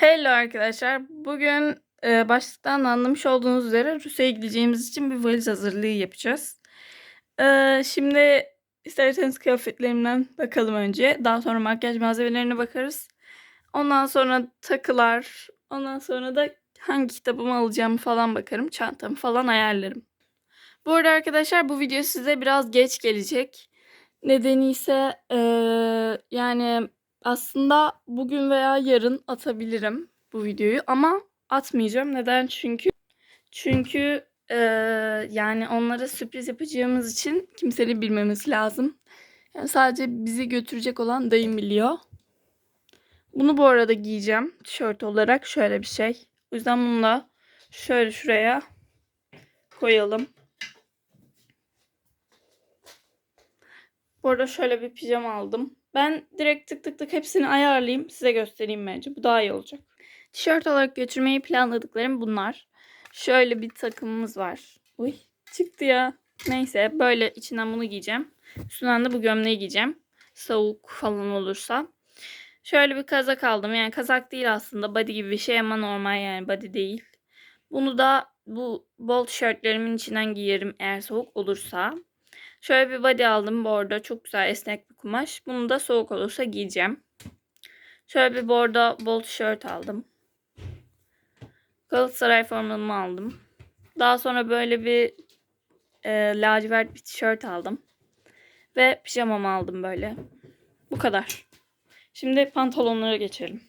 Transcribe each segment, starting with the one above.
Hello arkadaşlar. Bugün e, başlıktan anlamış olduğunuz üzere Rusya'ya gideceğimiz için bir valiz hazırlığı yapacağız. E, şimdi isterseniz kıyafetlerimden bakalım önce. Daha sonra makyaj malzemelerine bakarız. Ondan sonra takılar. Ondan sonra da hangi kitabımı alacağımı falan bakarım. Çantamı falan ayarlarım. Bu arada arkadaşlar bu video size biraz geç gelecek. Nedeni ise e, yani aslında bugün veya yarın atabilirim bu videoyu ama atmayacağım. Neden? Çünkü çünkü eee, yani onlara sürpriz yapacağımız için kimsenin bilmemesi lazım. Yani sadece bizi götürecek olan dayım biliyor. Bunu bu arada giyeceğim tişört olarak şöyle bir şey. O yüzden bunu da şöyle şuraya koyalım. Bu arada şöyle bir pijama aldım. Ben direkt tık tık tık hepsini ayarlayayım. Size göstereyim bence. Bu daha iyi olacak. Tişört olarak götürmeyi planladıklarım bunlar. Şöyle bir takımımız var. Uy çıktı ya. Neyse böyle içinden bunu giyeceğim. Üstünden de bu gömleği giyeceğim. Soğuk falan olursa. Şöyle bir kazak aldım. Yani kazak değil aslında. Body gibi bir şey ama normal yani body değil. Bunu da bu bol tişörtlerimin içinden giyerim eğer soğuk olursa. Şöyle bir body aldım bordo. Çok güzel esnek bir kumaş. Bunu da soğuk olursa giyeceğim. Şöyle bir bordo bol tişört aldım. Galatasaray formamı aldım. Daha sonra böyle bir e, lacivert bir tişört aldım. Ve pijamamı aldım böyle. Bu kadar. Şimdi pantolonlara geçelim.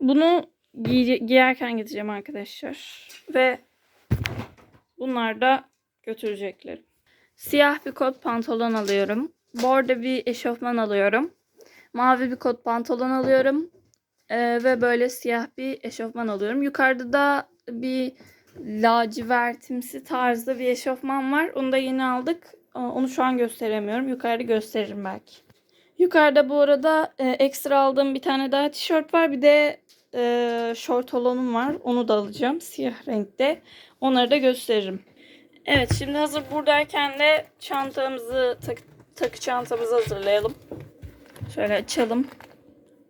Bunu giy- giyerken gideceğim arkadaşlar. Ve bunlar da götüreceklerim. Siyah bir kot pantolon alıyorum. Bordo bir eşofman alıyorum. Mavi bir kot pantolon alıyorum. Ee, ve böyle siyah bir eşofman alıyorum. Yukarıda da bir lacivertimsi tarzda bir eşofman var. Onu da yeni aldık. Ee, Onu şu an gösteremiyorum. Yukarıda gösteririm belki. Yukarıda bu arada e, ekstra aldığım bir tane daha tişört var. Bir de e, şort olanım var. Onu da alacağım. Siyah renkte. Onları da gösteririm. Evet şimdi hazır buradayken de çantamızı tak, takı çantamızı hazırlayalım. Şöyle açalım.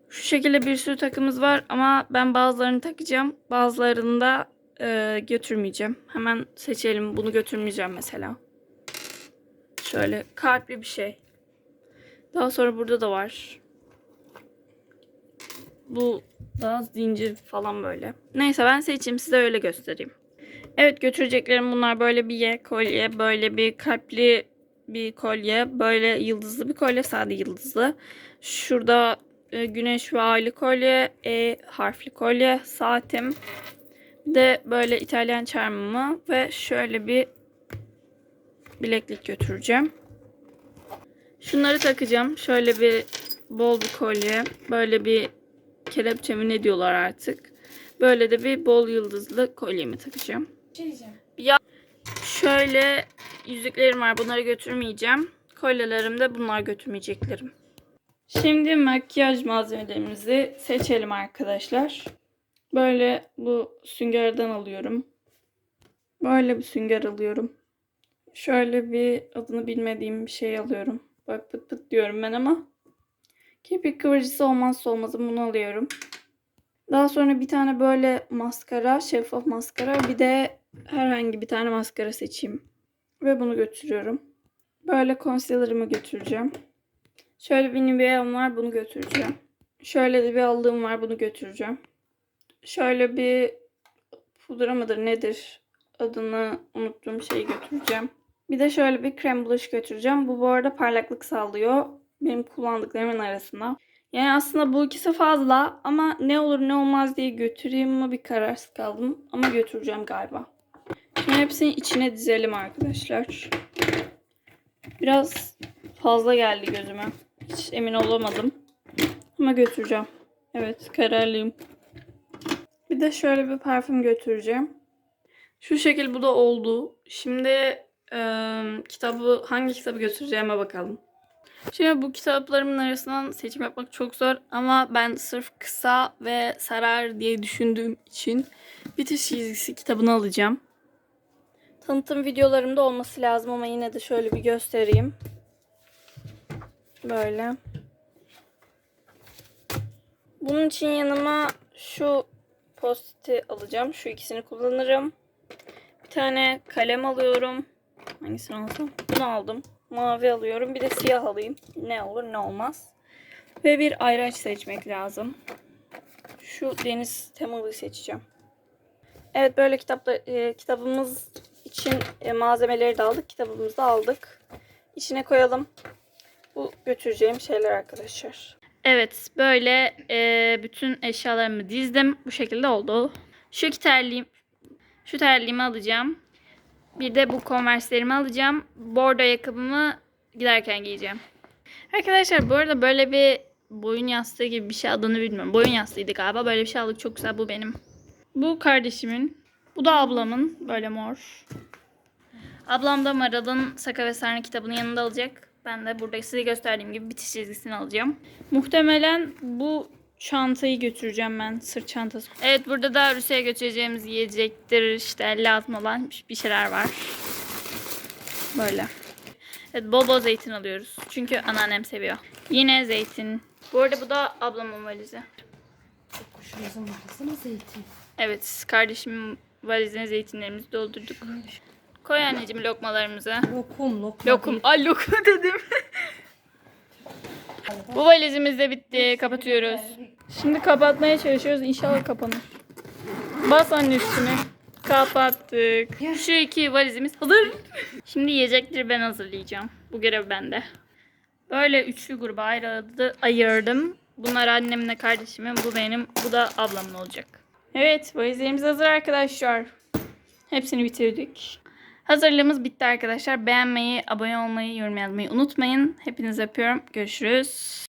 Şu şekilde bir sürü takımız var ama ben bazılarını takacağım. Bazılarını da e, götürmeyeceğim. Hemen seçelim. Bunu götürmeyeceğim mesela. Şöyle kalpli bir şey. Daha sonra burada da var. Bu daha zincir falan böyle. Neyse ben seçeyim size öyle göstereyim. Evet götüreceklerim bunlar böyle bir ye kolye, böyle bir kalpli bir kolye, böyle yıldızlı bir kolye, sade yıldızlı. Şurada e, güneş ve aylı kolye, E harfli kolye, saatim. Bir de böyle İtalyan çarmımı ve şöyle bir bileklik götüreceğim. Şunları takacağım. Şöyle bir bol bir kolye, böyle bir kelepçe mi ne diyorlar artık. Böyle de bir bol yıldızlı kolyemi takacağım. Ya şöyle yüzüklerim var. Bunları götürmeyeceğim. Kolyelerim de bunlar götürmeyeceklerim. Şimdi makyaj malzemelerimizi seçelim arkadaşlar. Böyle bu süngerden alıyorum. Böyle bir sünger alıyorum. Şöyle bir adını bilmediğim bir şey alıyorum. Bak pıt pıt diyorum ben ama. Kirpik kıvırcısı olmazsa olmazım bunu alıyorum. Daha sonra bir tane böyle maskara, şeffaf maskara, bir de herhangi bir tane maskara seçeyim. Ve bunu götürüyorum. Böyle concealer'ımı götüreceğim. Şöyle bir Nivea'm var, bunu götüreceğim. Şöyle de bir aldığım var, bunu götüreceğim. Şöyle bir pudra mıdır nedir adını unuttuğum şeyi götüreceğim. Bir de şöyle bir krem blush götüreceğim. Bu bu arada parlaklık sağlıyor. Benim kullandıklarımın arasında. Yani aslında bu ikisi fazla ama ne olur ne olmaz diye götüreyim mi bir kararsız kaldım. Ama götüreceğim galiba. Şimdi hepsini içine dizelim arkadaşlar. Biraz fazla geldi gözüme. Hiç emin olamadım. Ama götüreceğim. Evet kararlıyım. Bir de şöyle bir parfüm götüreceğim. Şu şekil bu da oldu. Şimdi eee, kitabı hangi kitabı götüreceğime bakalım. Şimdi bu kitaplarımın arasından seçim yapmak çok zor ama ben sırf kısa ve sarar diye düşündüğüm için bitiş çizgisi kitabını alacağım. Tanıtım videolarımda olması lazım ama yine de şöyle bir göstereyim. Böyle. Bunun için yanıma şu post alacağım. Şu ikisini kullanırım. Bir tane kalem alıyorum. Hangisini alsam? Bunu aldım. Mavi alıyorum. Bir de siyah alayım. Ne olur ne olmaz. Ve bir ayraç seçmek lazım. Şu deniz temalı seçeceğim. Evet böyle kitapla, e, kitabımız için e, malzemeleri de aldık. Kitabımızı da aldık. İçine koyalım. Bu götüreceğim şeyler arkadaşlar. Evet böyle e, bütün eşyalarımı dizdim. Bu şekilde oldu. Şu iki terliğim, şu terliğimi alacağım. Bir de bu konverslerimi alacağım. Bordo ayakkabımı giderken giyeceğim. Arkadaşlar bu arada böyle bir boyun yastığı gibi bir şey adını bilmiyorum. Boyun yastığıydı galiba. Böyle bir şey aldık. Çok güzel. Bu benim. Bu kardeşimin. Bu da ablamın. Böyle mor. Ablam da Maral'ın Saka ve Sarnı kitabını yanında alacak. Ben de burada size gösterdiğim gibi bitiş çizgisini alacağım. Muhtemelen bu çantayı götüreceğim ben. Sırt çantası. Evet burada da Rusya'ya götüreceğimiz yiyecektir. işte lazım olan bir şeyler var. Böyle. Evet bol bol zeytin alıyoruz. Çünkü anneannem seviyor. Yine zeytin. Bu arada bu da ablamın valizi. Kuşumuzun varısına zeytin. Evet kardeşimin valizine zeytinlerimizi doldurduk. Koy anneciğim lokmalarımızı. Lokum, Lokum. değil. Ay lokum dedim. Bu valizimiz de bitti. Kapatıyoruz. Şimdi kapatmaya çalışıyoruz. İnşallah kapanır. Bas anne üstüne. Kapattık. Şu iki valizimiz hazır. Şimdi yiyecekleri ben hazırlayacağım. Bu görev bende. Böyle üçlü gruba ayırdı, ayırdım. Bunlar annemle kardeşimin, bu benim, bu da ablamın olacak. Evet, valizlerimiz hazır arkadaşlar. Hepsini bitirdik. Hazırlığımız bitti arkadaşlar. Beğenmeyi, abone olmayı, yorum yazmayı unutmayın. Hepinizi öpüyorum. Görüşürüz.